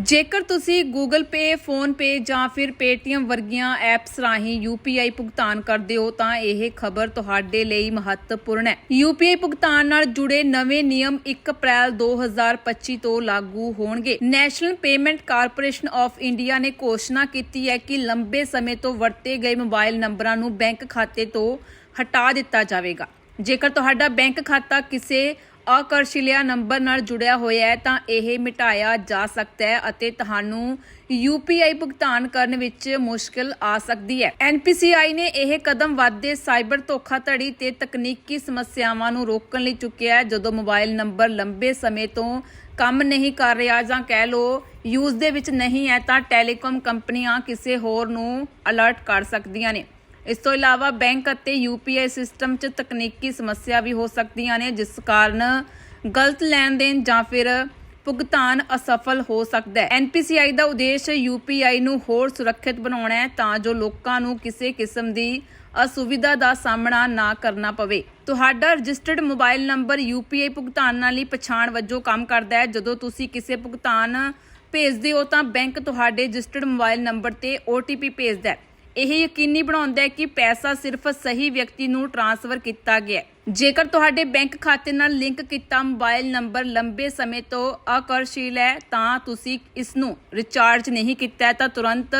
ਜੇਕਰ ਤੁਸੀਂ Google Pay, PhonePe ਜਾਂ ਫਿਰ Paytm ਵਰਗੀਆਂ ਐਪਸ ਰਾਹੀਂ UPI ਭੁਗਤਾਨ ਕਰਦੇ ਹੋ ਤਾਂ ਇਹ ਖਬਰ ਤੁਹਾਡੇ ਲਈ ਮਹੱਤਵਪੂਰਨ ਹੈ। UPI ਭੁਗਤਾਨ ਨਾਲ ਜੁੜੇ ਨਵੇਂ ਨਿਯਮ 1 ਅਪ੍ਰੈਲ 2025 ਤੋਂ ਲਾਗੂ ਹੋਣਗੇ। National Payment Corporation of India ਨੇ ਘੋਸ਼ਣਾ ਕੀਤੀ ਹੈ ਕਿ ਲੰਬੇ ਸਮੇਂ ਤੋਂ ਵਰਤੇ ਗਏ ਮੋਬਾਈਲ ਨੰਬਰਾਂ ਨੂੰ ਬੈਂਕ ਖਾਤੇ ਤੋਂ ਹਟਾ ਦਿੱਤਾ ਜਾਵੇਗਾ। ਜੇਕਰ ਤੁਹਾਡਾ ਬੈਂਕ ਖਾਤਾ ਕਿਸੇ ਆਕਰਸ਼ਿਲਿਆ ਨੰਬਰ ਨਾਲ ਜੁੜਿਆ ਹੋਇਆ ਹੈ, ਤਾਂ ਇਹ ਮਿਟਾਇਆ ਜਾ ਸਕਦਾ ਹੈ ਅਤੇ ਤੁਹਾਨੂੰ UPI ਭੁਗਤਾਨ ਕਰਨ ਵਿੱਚ ਮੁਸ਼ਕਲ ਆ ਸਕਦੀ ਹੈ। NPCI ਨੇ ਇਹ ਕਦਮ ਵਾਧੇ ਸਾਈਬਰ ਧੋਖਾਧੜੀ ਤੇ ਤਕਨੀਕੀ ਸਮੱਸਿਆਵਾਂ ਨੂੰ ਰੋਕਣ ਲਈ ਚੁੱਕਿਆ ਹੈ, ਜਦੋਂ ਮੋਬਾਈਲ ਨੰਬਰ ਲੰਬੇ ਸਮੇਂ ਤੋਂ ਕੰਮ ਨਹੀਂ ਕਰ ਰਿਹਾ ਜਾਂ ਕਹਿ ਲਓ ਯੂਜ਼ ਦੇ ਵਿੱਚ ਨਹੀਂ ਹੈ, ਤਾਂ ਟੈਲੀਕਾਮ ਕੰਪਨੀਆਂ ਕਿਸੇ ਹੋਰ ਨੂੰ ਅਲਰਟ ਕਰ ਸਕਦੀਆਂ ਨੇ। ਇਸ ਤੋਂ ਇਲਾਵਾ ਬੈਂਕ ਅਤੇ UPI ਸਿਸਟਮ 'ਚ ਤਕਨੀਕੀ ਸਮੱਸਿਆ ਵੀ ਹੋ ਸਕਦੀਆਂ ਨੇ, ਜਿਸ ਕਾਰਨ ਗਲਤ ਲੈਣ ਦੇਣ ਜਾਂ ਫਿਰ ਭੁਗਤਾਨ ਅਸਫਲ ਹੋ ਸਕਦਾ ਹੈ। NPCI ਦਾ ਉਦੇਸ਼ UPI ਨੂੰ ਹੋਰ ਸੁਰੱਖਿਅਤ ਬਣਾਉਣਾ ਹੈ ਤਾਂ ਜੋ ਲੋਕਾਂ ਨੂੰ ਕਿਸੇ ਕਿਸਮ ਦੀ ਅਸੁਵਿਧਾ ਦਾ ਸਾਹਮਣਾ ਨਾ ਕਰਨਾ ਪਵੇ। ਤੁਹਾਡਾ ਰਜਿਸਟਰਡ ਮੋਬਾਈਲ ਨੰਬਰ UPI ਭੁਗਤਾਨਾਂ ਲਈ ਪਛਾਣ ਵਜੋਂ ਕੰਮ ਕਰਦਾ ਹੈ। ਜਦੋਂ ਤੁਸੀਂ ਕਿਸੇ ਭੁਗਤਾਨ ਭੇਜਦੇ ਹੋ ਤਾਂ ਬੈਂਕ ਤੁਹਾਡੇ ਰਜਿਸਟਰਡ ਮੋਬਾਈਲ ਨੰਬਰ ਤੇ OTP ਭੇਜਦਾ ਹੈ। ਇਹ ਯਕੀਨੀ ਬਣਾਉਂਦਾ ਹੈ ਕਿ ਪੈਸਾ ਸਿਰਫ ਸਹੀ ਵਿਅਕਤੀ ਨੂੰ ਟ੍ਰਾਂਸਫਰ ਕੀਤਾ ਗਿਆ ਜੇਕਰ ਤੁਹਾਡੇ ਬੈਂਕ ਖਾਤੇ ਨਾਲ ਲਿੰਕ ਕੀਤਾ ਮੋਬਾਈਲ ਨੰਬਰ ਲੰਬੇ ਸਮੇਂ ਤੋਂ ਅਕਰਸ਼ੀਲ ਹੈ ਤਾਂ ਤੁਸੀਂ ਇਸ ਨੂੰ ਰਿਚਾਰਜ ਨਹੀਂ ਕੀਤਾ ਤਾਂ ਤੁਰੰਤ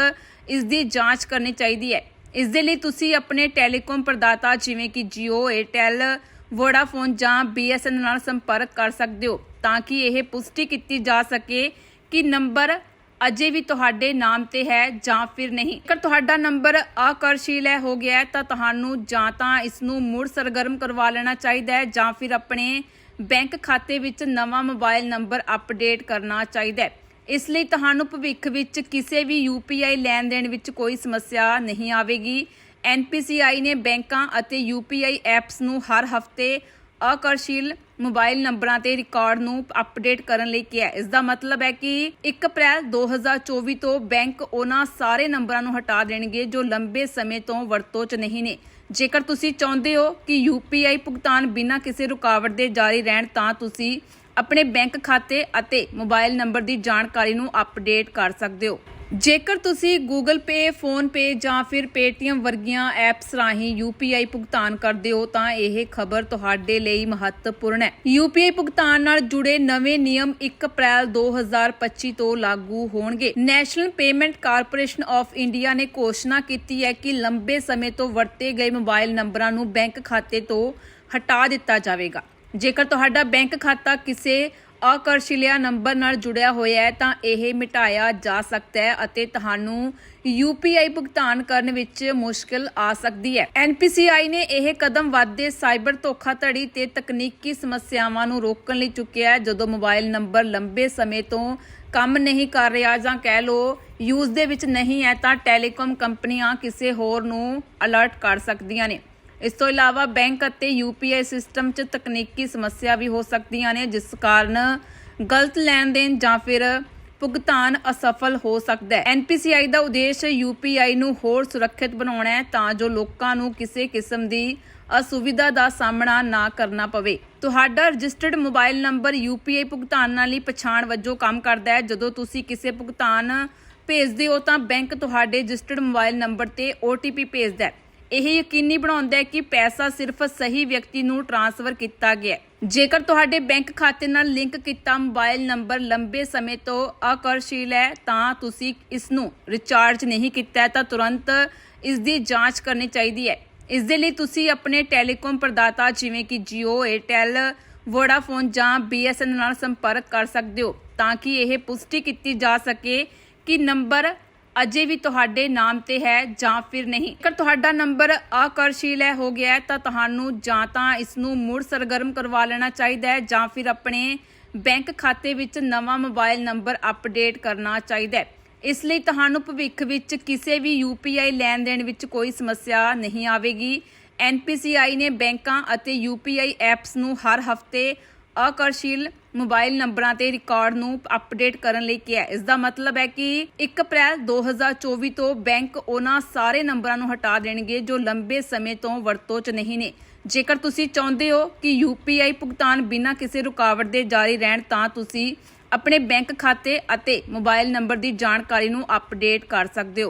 ਇਸ ਦੀ ਜਾਂਚ ਕਰਨੀ ਚਾਹੀਦੀ ਹੈ। ਇਸ ਦੇ ਲਈ ਤੁਸੀਂ ਆਪਣੇ ਟੈਲੀਕਾਮ ਪ੍ਰਦਾਤਾ ਜਿਵੇਂ ਕਿ Jio, Airtel, Vodafone ਜਾਂ BSNL ਨਾਲ ਸੰਪਰਕ ਕਰ ਸਕਦੇ ਹੋ ਤਾਂ ਕਿ ਇਹ ਪੁਸ਼ਟੀ ਕੀਤੀ ਜਾ ਸਕੇ ਕਿ ਨੰਬਰ ਅਜੇ ਵੀ ਤੁਹਾਡੇ ਨਾਮ ਤੇ ਹੈ ਜਾਂ ਫਿਰ ਨਹੀਂ। ਜੇਕਰ ਤੁਹਾਡਾ ਨੰਬਰ ਆਕਰਸ਼ੀਲ ਹੈ, ਹੋ ਗਿਆ ਤਾਂ ਤੁਹਾਨੂੰ ਜਾਂ ਤਾਂ ਇਸ ਨੂੰ ਮੁੜ ਸਰਗਰਮ ਕਰਵਾ ਲੈਣਾ ਚਾਹੀਦਾ ਹੈ ਜਾਂ ਫਿਰ ਆਪਣੇ ਬੈਂਕ ਖਾਤੇ ਵਿੱਚ ਨਵਾਂ ਮੋਬਾਈਲ ਨੰਬਰ ਅਪਡੇਟ ਕਰਨਾ ਚਾਹੀਦਾ ਹੈ। ਇਸ ਲਈ ਤੁਹਾਨੂੰ ਭਵਿੱਖ ਵਿੱਚ ਕਿਸੇ ਵੀ UPI ਲੈਣ ਦੇਣ ਵਿੱਚ ਕੋਈ ਸਮੱਸਿਆ ਨਹੀਂ ਆਵੇਗੀ। NPCI ਨੇ ਬੈਂਕਾਂ ਅਤੇ UPI ਐਪਸ ਨੂੰ ਹਰ ਹਫ਼ਤੇ ਆਕਰਸ਼ੀਲ ਮੋਬਾਈਲ ਨੰਬਰਾਂ ਤੇ ਰਿਕਾਰਡ ਨੂੰ ਅਪਡੇਟ ਕਰਨ ਲਈ ਕਿਹਾ ਇਸ ਦਾ ਮਤਲਬ ਹੈ ਕਿ 1 ਅਪ੍ਰੈਲ 2024 ਤੋਂ ਬੈਂਕ ਉਹਨਾਂ ਸਾਰੇ ਨੰਬਰਾਂ ਨੂੰ ਹਟਾ ਦੇਣਗੇ ਜੋ ਲੰਬੇ ਸਮੇਂ ਤੋਂ ਵਰਤੋਂ 'ਚ ਨਹੀਂ ਨੇ। ਜੇਕਰ ਤੁਸੀਂ ਚਾਹੁੰਦੇ ਹੋ ਕਿ UPI ਭੁਗਤਾਨ ਬਿਨਾਂ ਕਿਸੇ ਰੁਕਾਵਟ ਦੇ ਜਾਰੀ ਰਹਿਣ, ਤਾਂ ਤੁਸੀਂ ਆਪਣੇ ਬੈਂਕ ਖਾਤੇ ਅਤੇ ਮੋਬਾਈਲ ਨੰਬਰ ਦੀ ਜਾਣਕਾਰੀ ਨੂੰ ਅਪਡੇਟ ਕਰ ਸਕਦੇ ਹੋ। ਜੇਕਰ ਤੁਸੀਂ Google Pay, PhonePe ਜਾਂ ਫਿਰ Paytm ਵਰਗੀਆਂ ਐਪਸ ਰਾਹੀਂ UPI ਭੁਗਤਾਨ ਕਰਦੇ ਹੋ ਤਾਂ ਇਹ ਖਬਰ ਤੁਹਾਡੇ ਲਈ ਮਹੱਤਵਪੂਰਨ ਹੈ। UPI ਭੁਗਤਾਨ ਨਾਲ ਜੁੜੇ ਨਵੇਂ ਨਿਯਮ 1 ਅਪ੍ਰੈਲ 2025 ਤੋਂ ਲਾਗੂ ਹੋਣਗੇ। National Payment Corporation of India ਨੇ ਘੋਸ਼ਣਾ ਕੀਤੀ ਹੈ ਕਿ ਲੰਬੇ ਸਮੇਂ ਤੋਂ ਵਰਤੇ ਗਏ ਮੋਬਾਈਲ ਨੰਬਰਾਂ ਨੂੰ ਬੈਂਕ ਖਾਤੇ ਤੋਂ ਹਟਾ ਦਿੱਤਾ ਜਾਵੇਗਾ। ਜੇਕਰ ਤੁਹਾਡਾ ਬੈਂਕ ਖਾਤਾ ਕਿਸੇ ਆਕਰਸ਼ਿਲਿਆ ਨੰਬਰ ਨਾਲ ਜੁੜਿਆ ਹੋਇਆ ਹੈ, ਤਾਂ ਇਹ ਮਿਟਾਇਆ ਜਾ ਸਕਦਾ ਹੈ ਅਤੇ ਤੁਹਾਨੂੰ UPI ਭੁਗਤਾਨ ਕਰਨ ਵਿੱਚ ਮੁਸ਼ਕਲ ਆ ਸਕਦੀ ਹੈ। NPCI ਨੇ ਇਹ ਕਦਮ ਵਾਧੇ ਸਾਈਬਰ ਧੋਖਾਧੜੀ ਤੇ ਤਕਨੀਕੀ ਸਮੱਸਿਆਵਾਂ ਨੂੰ ਰੋਕਣ ਲਈ ਚੁੱਕਿਆ ਹੈ, ਜਦੋਂ ਮੋਬਾਈਲ ਨੰਬਰ ਲੰਬੇ ਸਮੇਂ ਤੋਂ ਕੰਮ ਨਹੀਂ ਕਰ ਰਿਹਾ ਜਾਂ ਕਹਿ ਲਓ ਯੂਜ਼ ਦੇ ਵਿੱਚ ਨਹੀਂ ਹੈ, ਤਾਂ ਟੈਲੀਕਾਮ ਕੰਪਨੀਆਂ ਕਿਸੇ ਹੋਰ ਨੂੰ ਅਲਰਟ ਕਰ ਸਕਦੀਆਂ ਨੇ। ਇਸ ਤੋਂ ਇਲਾਵਾ ਬੈਂਕ ਅਤੇ UPI ਸਿਸਟਮ 'ਚ ਤਕਨੀਕੀ ਸਮੱਸਿਆ ਵੀ ਹੋ ਸਕਦੀਆਂ ਨੇ, ਜਿਸ ਕਾਰਨ ਗਲਤ ਲੈਣ ਦੇਣ ਜਾਂ ਫਿਰ ਭੁਗਤਾਨ ਅਸਫਲ ਹੋ ਸਕਦਾ ਹੈ। NPCI ਦਾ ਉਦੇਸ਼ UPI ਨੂੰ ਹੋਰ ਸੁਰੱਖਿਅਤ ਬਣਾਉਣਾ ਹੈ ਤਾਂ ਜੋ ਲੋਕਾਂ ਨੂੰ ਕਿਸੇ ਕਿਸਮ ਦੀ ਅਸੁਵਿਧਾ ਦਾ ਸਾਹਮਣਾ ਨਾ ਕਰਨਾ ਪਵੇ। ਤੁਹਾਡਾ ਰਜਿਸਟਰਡ ਮੋਬਾਈਲ ਨੰਬਰ UPI ਭੁਗਤਾਨਾਂ ਲਈ ਪਛਾਣ ਵਜੋਂ ਕੰਮ ਕਰਦਾ ਹੈ। ਜਦੋਂ ਤੁਸੀਂ ਕਿਸੇ ਭੁਗਤਾਨ ਭੇਜਦੇ ਹੋ ਤਾਂ ਬੈਂਕ ਤੁਹਾਡੇ ਰਜਿਸਟਰਡ ਮੋਬਾਈਲ ਨੰਬਰ ਤੇ OTP ਭੇਜਦਾ ਹੈ। ਇਹ ਯਕੀਨੀ ਬਣਾਉਂਦਾ ਹੈ ਕਿ ਪੈਸਾ ਸਿਰਫ ਸਹੀ ਵਿਅਕਤੀ ਨੂੰ ਟ੍ਰਾਂਸਫਰ ਕੀਤਾ ਗਿਆ ਹੈ। ਜੇਕਰ ਤੁਹਾਡੇ ਬੈਂਕ ਖਾਤੇ ਨਾਲ ਲਿੰਕ ਕੀਤਾ ਮੋਬਾਈਲ ਨੰਬਰ ਲੰਬੇ ਸਮੇਂ ਤੋਂ ਅਕਰਸ਼ੀਲ ਹੈ ਤਾਂ ਤੁਸੀਂ ਇਸ ਨੂੰ ਰਿਚਾਰਜ ਨਹੀਂ ਕੀਤਾ ਤਾਂ ਤੁਰੰਤ ਇਸ ਦੀ ਜਾਂਚ ਕਰਨੀ ਚਾਹੀਦੀ ਹੈ। ਇਸ ਦੇ ਲਈ ਤੁਸੀਂ ਆਪਣੇ ਟੈਲੀਕਾਮ ਪ੍ਰਦਾਤਾ ਜਿਵੇਂ ਕਿ Jio, Airtel, Vodafone ਜਾਂ BSNL ਨਾਲ ਸੰਪਰਕ ਕਰ ਸਕਦੇ ਹੋ ਤਾਂ ਕਿ ਇਹ ਪੁਸ਼ਟੀ ਕੀਤੀ ਜਾ ਸਕੇ ਕਿ ਨੰਬਰ ਅਜੇ ਵੀ ਤੁਹਾਡੇ ਨਾਮ ਤੇ ਹੈ ਜਾਂ ਫਿਰ ਨਹੀਂ। ਜੇਕਰ ਤੁਹਾਡਾ ਨੰਬਰ ਆਕਰਸ਼ੀਲ ਹੈ ਹੋ ਗਿਆ ਤਾਂ ਤੁਹਾਨੂੰ ਜਾਂ ਤਾਂ ਇਸ ਨੂੰ ਮੁੜ ਸਰਗਰਮ ਕਰਵਾ ਲੈਣਾ ਚਾਹੀਦਾ ਹੈ ਜਾਂ ਫਿਰ ਆਪਣੇ ਬੈਂਕ ਖਾਤੇ ਵਿੱਚ ਨਵਾਂ ਮੋਬਾਈਲ ਨੰਬਰ ਅਪਡੇਟ ਕਰਨਾ ਚਾਹੀਦਾ ਹੈ। ਇਸ ਲਈ ਤੁਹਾਨੂੰ ਭਵਿੱਖ ਵਿੱਚ ਕਿਸੇ ਵੀ UPI ਲੈਣ ਦੇਣ ਵਿੱਚ ਕੋਈ ਸਮੱਸਿਆ ਨਹੀਂ ਆਵੇਗੀ। NPCI ਨੇ ਬੈਂਕਾਂ ਅਤੇ UPI ਐਪਸ ਨੂੰ ਹਰ ਹਫ਼ਤੇ ਆਕਰਸ਼ੀਲ ਮੋਬਾਈਲ ਨੰਬਰਾਂ ਤੇ ਰਿਕਾਰਡ ਨੂੰ ਅਪਡੇਟ ਕਰਨ ਲਈ ਕਿਹਾ ਇਸ ਦਾ ਮਤਲਬ ਹੈ ਕਿ 1 ਅਪ੍ਰੈਲ 2024 ਤੋਂ ਬੈਂਕ ਉਹਨਾਂ ਸਾਰੇ ਨੰਬਰਾਂ ਨੂੰ ਹਟਾ ਦੇਣਗੇ ਜੋ ਲੰਬੇ ਸਮੇਂ ਤੋਂ ਵਰਤੋਂ 'ਚ ਨਹੀਂ ਨੇ। ਜੇਕਰ ਤੁਸੀਂ ਚਾਹੁੰਦੇ ਹੋ ਕਿ UPI ਭੁਗਤਾਨ ਬਿਨਾਂ ਕਿਸੇ ਰੁਕਾਵਟ ਦੇ ਜਾਰੀ ਰਹਿਣ ਤਾਂ ਤੁਸੀਂ ਆਪਣੇ ਬੈਂਕ ਖਾਤੇ ਅਤੇ ਮੋਬਾਈਲ ਨੰਬਰ ਦੀ ਜਾਣਕਾਰੀ ਨੂੰ ਅਪਡੇਟ ਕਰ ਸਕਦੇ ਹੋ।